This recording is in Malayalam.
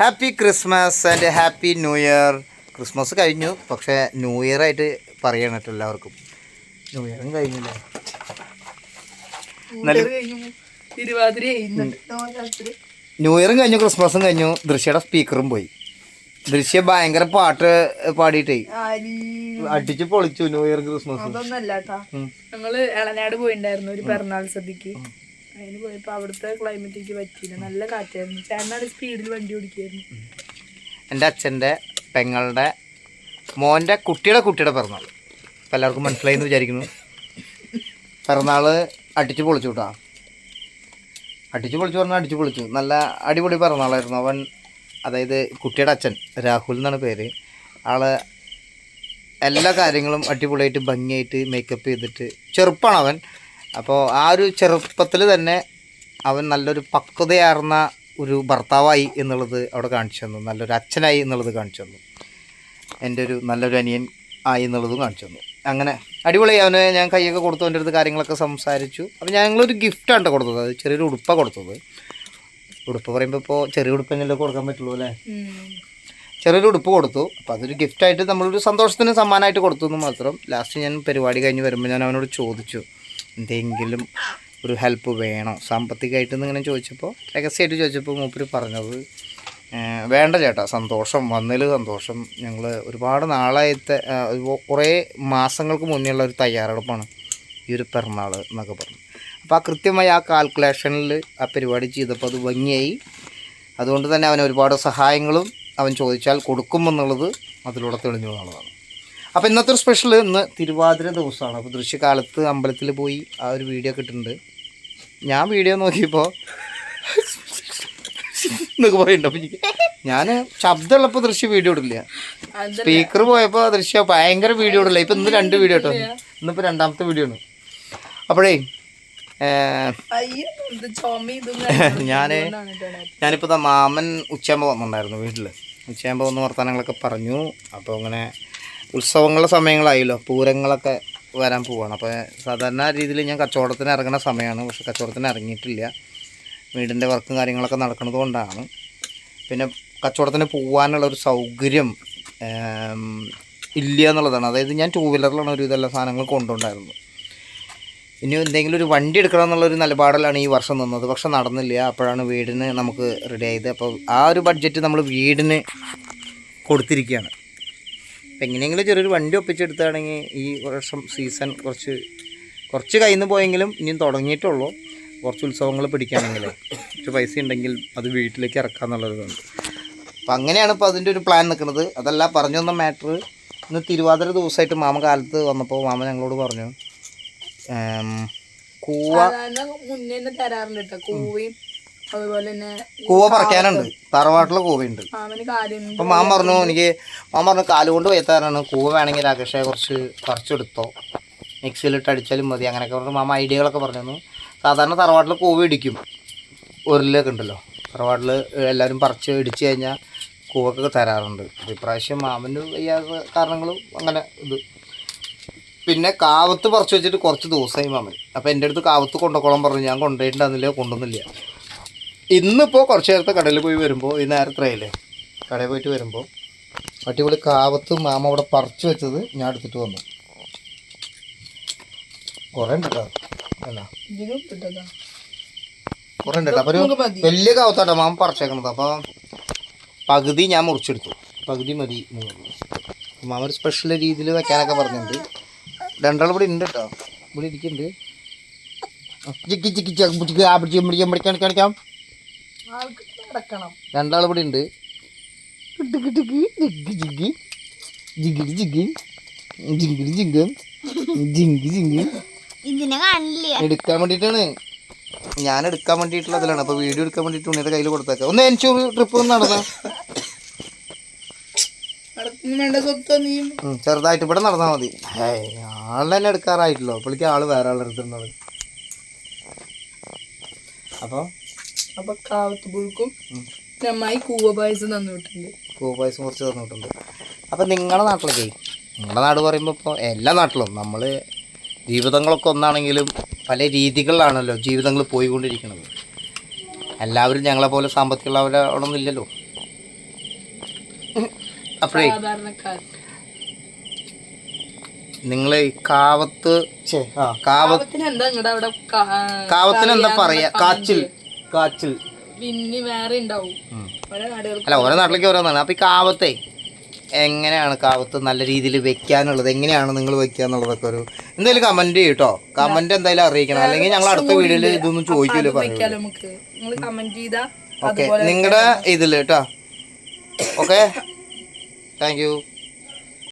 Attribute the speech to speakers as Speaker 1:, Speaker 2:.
Speaker 1: Happy Christmas and happy new year Christmas കഴിഞ്ഞു. പക്ഷേ ന്യൂ ഇയർ ആയിട്ട് പറയണം കേട്ടോ എല്ലാവർക്കും. ന്യൂ ഇയറും കഴിഞ്ഞില്ലേ? ന്യൂ ഇയറും കഴിഞ്ഞു. ക്രിസ്മസും കഴിഞ്ഞു ദൃശ്യയുടെ സ്പീക്കറും പോയി. ദൃശ്യ ഭയങ്കര പാട്ട് പാടിയിട്ടേ. അടിച്ച് പൊളിച്ചു ന്യൂ ഇയർ ക്രിസ്മസ്
Speaker 2: അതൊന്നല്ല ഞങ്ങൾ എളനാട് പോയിണ്ടായിരുന്നു ഒരു പിറന്നാൾ സദ്യക്ക്. അതിന് പോയപ്പോ അവിടുത്തെ ക്ലൈമറ്റിക്ക് പറ്റിയില്ല. നല്ല കാറ്റായിരുന്നു. ചേട്ടനാണ് സ്പീഡിൽ വണ്ടി ഓടിക്കായിരുന്നു.
Speaker 1: എന്റെ അച്ഛന്റെ പെങ്ങളുടെ മോന്റെ കുട്ടിയുടെ കുട്ടിയുടെ പിറന്നാൾ. ഇപ്പം എല്ലാവർക്കും മനസ്സിലായി എന്ന് വിചാരിക്കുന്നു. പിറന്നാൾ അടിച്ചു പൊളിച്ചു കേട്ടോ അടിച്ചു പൊളിച്ചു പറഞ്ഞാൽ അടിച്ചു പൊളിച്ചു. നല്ല അടിപൊളി പിറന്നാളായിരുന്നു. അവൻ അതായത് കുട്ടിയുടെ അച്ഛൻ രാഹുൽ എന്നാണ് പേര്. ആൾ എല്ലാ കാര്യങ്ങളും അടിപൊളിയായിട്ട് ഭംഗിയായിട്ട് മേക്കപ്പ് ചെയ്തിട്ട് ചെറുപ്പമാണ് അവൻ. അപ്പോൾ ആ ഒരു ചെറുപ്പത്തിൽ തന്നെ അവൻ നല്ലൊരു പക്വതയാർന്ന ഒരു ഭർത്താവായി എന്നുള്ളത് അവിടെ കാണിച്ചു തന്നു. നല്ലൊരു അച്ഛനായി എന്നുള്ളത് കാണിച്ചു തന്നു. എന്റെ ഒരു നല്ലൊരു അനിയൻ ആയി എന്നുള്ളതും കാണിച്ചു തന്നു. അങ്ങനെ അടിപൊളിയായി അവന് ഞാൻ കൈയൊക്കെ കൊടുത്തു എന്റെ അടുത്ത് കാര്യങ്ങളൊക്കെ സംസാരിച്ചു. അപ്പോൾ ഞങ്ങളൊരു ഗിഫ്റ്റാണ് കൊടുത്തത്. അത് ചെറിയൊരു ഉടുപ്പാണ് കൊടുത്തത്. ഉടുപ്പ് പറയുമ്പോൾ ഇപ്പോൾ ചെറിയ ഉടുപ്പ് തന്നെയല്ലേ കൊടുക്കാൻ പറ്റുള്ളൂ അല്ലേ? ചെറിയൊരു ഉടുപ്പ് കൊടുത്തു. അപ്പോൾ അതൊരു ഗിഫ്റ്റായിട്ട് നമ്മളൊരു സന്തോഷത്തിന് സമ്മാനമായിട്ട് കൊടുത്തു എന്ന് മാത്രം. ലാസ്റ്റ് ഞാൻ പരിപാടി കഴിഞ്ഞ് വരുമ്പോൾ ഞാൻ അവനോട് ചോദിച്ചു. എന്തെങ്കിലും ഒരു ഹെൽപ്പ് വേണോ. സാമ്പത്തികമായിട്ട് ഇങ്ങനെ ചോദിച്ചപ്പോൾ രഹസ്യമായിട്ട് ചോദിച്ചപ്പോൾ മൂപ്പര് പറഞ്ഞത് വേണ്ട ചേട്ടാ സന്തോഷം വന്നതിൽ സന്തോഷം. ഞങ്ങൾ ഒരുപാട് നാളായത്തെ കുറേ മാസങ്ങൾക്ക് മുന്നേയുള്ള ഒരു തയ്യാറെടുപ്പാണ് ഈ ഒരു പിറന്നാൾ എന്നൊക്കെ പറഞ്ഞു. അപ്പോൾ ആ കൃത്യമായി ആ കാൽക്കുലേഷനിൽ ആ പരിപാടി ചെയ്തപ്പോൾ അത് ഭംഗിയായി. അതുകൊണ്ട് തന്നെ അവൻ ഒരുപാട് സഹായങ്ങളും അവൻ ചോദിച്ചാൽ കൊടുക്കുമെന്നുള്ളത് അതിലൂടെ തെളിഞ്ഞു എന്നുള്ളതാണ് അപ്പോൾ ഇന്നത്തെ ഒരു സ്പെഷ്യൽ ഇന്ന് തിരുവാതിര ദിവസമാണ്. അപ്പോൾ ദൃശ്യകാലത്ത് അമ്പലത്തിൽ പോയി ആ ഒരു വീഡിയോ കിട്ടുന്നുണ്ട് ഞാൻ വീഡിയോ നോക്കിയപ്പോൾ എന്നൊക്കെ അപ്പോൾ എനിക്ക് ഞാൻ ശബ്ദമുള്ളപ്പോൾ ദൃശ്യ വീഡിയോ ഇടില്ല. സ്പീക്കർ പോയപ്പോൾ ദൃശ്യ ഭയങ്കര വീഡിയോ ഇടില്ല. ഇപ്പം ഇന്ന് രണ്ട് വീഡിയോ ഇട്ടോ ഇന്നിപ്പോൾ രണ്ടാമത്തെ വീഡിയോ ആണ്. അപ്പോഴേ ഞാൻ ഞാനിപ്പോൾ മാമൻ ഉച്ചയാകുമ്പോൾ വന്നിട്ടുണ്ടായിരുന്നു വീട്ടിൽ ഉച്ചയാകുമ്പോൾ വന്ന് വർത്തമാനങ്ങളൊക്കെ പറഞ്ഞു. അപ്പോൾ അങ്ങനെ ഉത്സവങ്ങളുടെ സമയങ്ങളായല്ലോ. പൂരങ്ങളൊക്കെ വരാൻ പോവാണ്. അപ്പോൾ സാധാരണ രീതിയിൽ ഞാൻ കച്ചവടത്തിന് ഇറങ്ങുന്ന സമയമാണ്. പക്ഷെ കച്ചവടത്തിന് ഇറങ്ങിയിട്ടില്ല. വീടിന്റെ വർക്കും കാര്യങ്ങളൊക്കെ നടക്കുന്നത് കൊണ്ടാണ്. പിന്നെ കച്ചവടത്തിന് പോകാനുള്ള ഒരു സൗകര്യം ഇല്ല എന്നുള്ളതാണ്. അതായത് ഞാൻ ടൂ വീലറിലാണ് ഒരു ഇതെല്ലാം സാധനങ്ങൾ കൊണ്ടുണ്ടായിരുന്നത് ഇനി എന്തെങ്കിലും ഒരു വണ്ടി എടുക്കണം എന്നുള്ളൊരു നിലപാടിലാണ് ഈ വർഷം നിന്നത്. പക്ഷെ നടന്നില്ല. അപ്പോഴാണ് വീടിന് നമുക്ക് റെഡി ആയത്. അപ്പോൾ ആ ഒരു ബഡ്ജറ്റ് നമ്മൾ വീടിന് കൊടുത്തിരിക്കുകയാണ്. എങ്ങനെയെങ്കിലും ചെറിയൊരു വണ്ടി ഒപ്പിച്ചെടുത്താണെങ്കിൽ ഈ വർഷം സീസൺ കുറച്ച് കുറച്ച് കയ്യിൽ നിന്ന് പോയെങ്കിലും ഇനിയും തുടങ്ങിയിട്ടുള്ളൂ. കുറച്ച് ഉത്സവങ്ങൾ പിടിക്കുകയാണെങ്കിൽ കുറച്ച് പൈസ ഉണ്ടെങ്കിൽ അത് വീട്ടിലേക്ക് ഇറക്കുക എന്നുള്ളതാണ് അപ്പം അങ്ങനെയാണ് ഇപ്പോൾ അതിന്റെ ഒരു പ്ലാൻ നിൽക്കുന്നത്. അതല്ല പറഞ്ഞു തന്ന മാറ്റർ ഇന്ന് തിരുവാതിര ദിവസമായിട്ട് മാമ കാലത്ത് വന്നപ്പോൾ മാമ ഞങ്ങളോട് പറഞ്ഞു കൂവ
Speaker 2: തരാറുണ്ട് കേട്ടോ കൂവയും അതുപോലെ തന്നെ
Speaker 1: കൂവ പറിക്കാനുണ്ട്. തറവാട്ടിലെ കൂവയുണ്ട്.
Speaker 2: മാമന്
Speaker 1: അപ്പം മാമ പറഞ്ഞു എനിക്ക് മാം പറഞ്ഞു കാലുകൊണ്ട് വയ്യത്താറാണ് കൂവ വേണമെങ്കിൽ രാകേഷെ കുറച്ച് പറിച്ചെടുത്തോ. മിക്സിയിലിട്ട് അടിച്ചാലും മതി അങ്ങനെയൊക്കെ പറഞ്ഞു മാമ ഐഡിയകളൊക്കെ പറഞ്ഞു സാധാരണ തറവാട്ടിൽ കൂവ ഇടിക്കും. ഉരുളൊക്കെ ഉണ്ടല്ലോ. തറവാട്ടിൽ എല്ലാവരും പറിച്ച് ഇടിച്ചു കഴിഞ്ഞാൽ കൂവൊക്കെ തരാറുണ്ട്. ഇപ്രാവശ്യം മാമന് വയ്യാത്ത കാരണങ്ങളും അങ്ങനെ ഇത്. പിന്നെ കാവത്ത് പറിച്ച് വെച്ചിട്ട് കുറച്ച് ദിവസമായി മാമൻ അപ്പോൾ എന്റെ അടുത്ത് കാവത്ത് കൊണ്ടുപോകണം പറഞ്ഞു. ഞാൻ കൊണ്ടുപോയിട്ടുണ്ടായിരുന്നില്ല കൊണ്ടുവന്നില്ല. ഇന്നിപ്പോൾ കുറച്ച് നേരത്തെ കടയിൽ പോയി വരുമ്പോൾ ഈ നേരത്രയില്ലേ കടയിൽ പോയിട്ട് വരുമ്പോൾ അടിപൊളി കാവത്ത് മാമ അവിടെ പറിച്ചു വെച്ചത് ഞാൻ എടുത്തിട്ട് വന്നു കുറേ ഉണ്ട് കേട്ടോ കുറേ ഉണ്ട് കേട്ടോ അപ്പോൾ ഒരു വലിയ കാവത്താട്ടോ മാമ പറിച്ചേക്കണത് അപ്പോൾ പകുതി ഞാൻ മുറിച്ചെടുത്തു പകുതി മതി മാമ ഒരു സ്പെഷ്യൽ രീതിയിൽ വെക്കാനൊക്കെ പറഞ്ഞിട്ടുണ്ട് രണ്ടാൾ ഇവിടെ ഉണ്ട് കേട്ടോ ഇവിടെ ഇരിക്കുന്നുണ്ട് ചിക്കി ചിക്കി ചിക്കി പിടിക്കാൻ കാണിക്കാം
Speaker 2: ആൾക്ക് നടക്കണം
Speaker 1: രണ്ടാൾ ഇവിടെ ഉണ്ട്. ടിക്ക് ടിക്ക് ജിഗ് ജിഗ് ജിഗിരി ജിഗ് ജിങ്കിരി ജിങ്ക് ജിങ്കി ജിങ്ക്
Speaker 3: ഇതിനെ കാണില്ല?
Speaker 1: എടുക്കാൻ വേണ്ടിട്ടാണ്. ഞാൻ എടുക്കാൻ വേണ്ടിയിട്ടുള്ള അതിലാണ് അപ്പൊ വീഡിയോ എടുക്കാൻ വേണ്ടിട്ട് ഉണ്ണിയുടെ കയ്യിൽ കൊടുത്തേക്കാം. ഒന്ന് എനിച്ചു ട്രിപ്പ് ഒന്ന് നടന്ന. ചെറുതായിട്ട് ഇവിടെ നടന്നാൽ മതി. ആളെ തന്നെ എടുക്കാറായിട്ടല്ലോ. അപ്പോഴേക്ക് ആൾ വേറെ ആളെടുത്തിട്ടുണ്ടാവും അപ്പൊ അപ്പോൾ
Speaker 2: അപ്പൊ കാവത്ത് പുഴുക്കും. നന്നായി കൂവ പായസം കൂവപായസം വിട്ടിട്ടുണ്ട്
Speaker 1: പായസം കുറച്ച് തന്നിട്ടുണ്ട്. അപ്പം നിങ്ങളുടെ നാട്ടിലൊക്കെ നിങ്ങളുടെ നാട് പറയുമ്പോൾ ഇപ്പോൾ എല്ലാ നാട്ടിലും നമ്മൾ ജീവിതങ്ങളൊക്കെ ഒന്നാണെങ്കിലും പല രീതികളിലാണല്ലോ ജീവിതങ്ങൾ പോയിക്കൊണ്ടിരിക്കുന്നത്. എല്ലാവരും ഞങ്ങളെ പോലെ സാമ്പത്തികമുള്ളവരൊന്നും ഇല്ലല്ലോ അപ്പോഴേ നിങ്ങൾ നിങ്ങൾ കാവത്ത് ആ കാവത്തിന് എന്താ പറയാ? കാച്ചിൽ. കാച്ചിൽ.
Speaker 2: പിന്നെ വേറെ ഉണ്ടാവും.
Speaker 1: അല്ല ഓരോ നാട്ടിലേക്ക് ഓരോന്നാണ്. അപ്പൊ ഈ കാവത്തെ എങ്ങനെയാണ് കാവത്ത് നല്ല രീതിയിൽ വെക്കാനുള്ളത്? എങ്ങനെയാണ് നിങ്ങൾ വെക്കുക എന്നുള്ളതൊക്കെ ഒരു എന്തായാലും കമന്റ് ചെയ്യട്ടോ. കമന്റ് എന്തായാലും അറിയിക്കണം. അല്ലെങ്കിൽ ഞങ്ങൾ അടുത്ത വീഡിയോയിൽ ഇതൊന്നും ചോദിക്കൂല ഓക്കെ നിങ്ങളുടെ ഇതിൽ കേട്ടോ. Okay thank you